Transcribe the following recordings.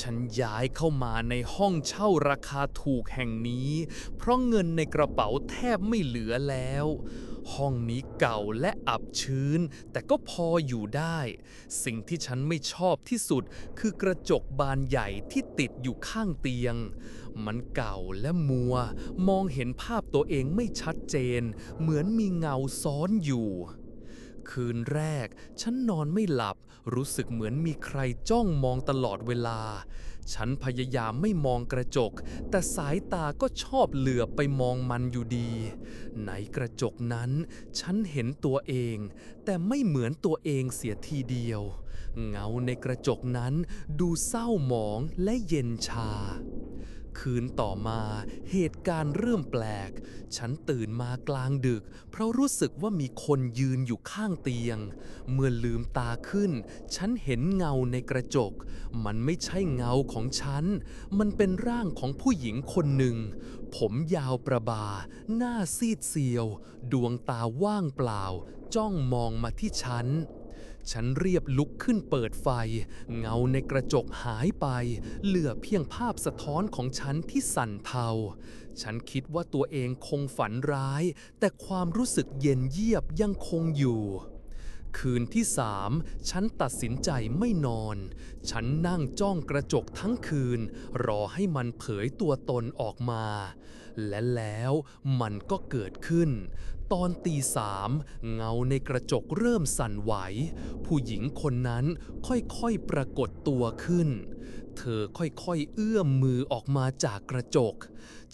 ฉันย้ายเข้ามาในห้องเช่าราคาถูกแห่งนี้ เพราะเงินในกระเป๋าแทบไม่เหลือแล้ว ห้องนี้เก่าและอับชื้น แต่ก็พออยู่ได้ สิ่งที่ฉันไม่ชอบที่สุดคือกระจกบานใหญ่ที่ติดอยู่ข้างเตียง มันเก่าและมัว มองเห็นภาพตัวเองไม่ชัดเจน เหมือนมีเงาซ้อนอยู่ คืนแรก ฉันนอนไม่หลับ รู้สึกเหมือนมีใครจ้องมองตลอดเวลา ฉันพยายามไม่มองกระจก แต่สายตาก็ชอบเหลือบไปมองมันอยู่ดี ในกระจกนั้น ฉันเห็นตัวเอง แต่ไม่เหมือนตัวเองเสียทีเดียว เงาในกระจกนั้นดูเศร้าหมองและเย็นชา คืนต่อมาเหตุการณ์เริ่มแปลก ฉันตื่นมากลางดึก เพราะรู้สึกว่ามีคนยืนอยู่ข้างเตียง เมื่อลืมตาขึ้น ฉันเห็นเงาในกระจก มันไม่ใช่เงาของฉัน มันเป็นร่างของผู้หญิงคนหนึ่ง ผมยาวประบา หน้าซีดเซียว ดวงตาว่างเปล่า จ้องมองมาที่ฉัน ฉันเรียบลุกขึ้นเปิดไฟ เงาในกระจกหายไป เหลือเพียงภาพสะท้อนของฉันที่สั่นเทา ฉันคิดว่าตัวเองคงฝันร้าย แต่ความรู้สึกเย็นเยียบยังคงอยู่คืนที่สามฉันตัดสินใจไม่นอน ฉันนั่งจ้องกระจกทั้งคืน รอให้มันเผยตัวตนออกมา และแล้วมันก็เกิดขึ้น ตอนตีสามเงาในกระจกเริ่มสั่นไหว ผู้หญิงคนนั้นค่อยๆปรากฏตัวขึ้น เธอค่อยๆเอื้อมมือออกมาจากกระจก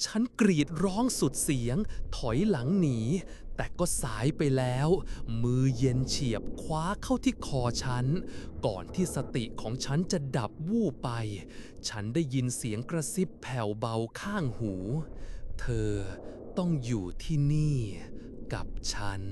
ฉันกรีดร้องสุดเสียง ถอยหลังหนี แต่ก็สายไปแล้ว มือเย็นเฉียบคว้าเข้าที่คอฉัน ก่อนที่สติของฉันจะดับวูบไป ฉันได้ยินเสียงกระซิบแผ่วเบาข้างหู เธอต้องอยู่ที่นี่ กับฉัน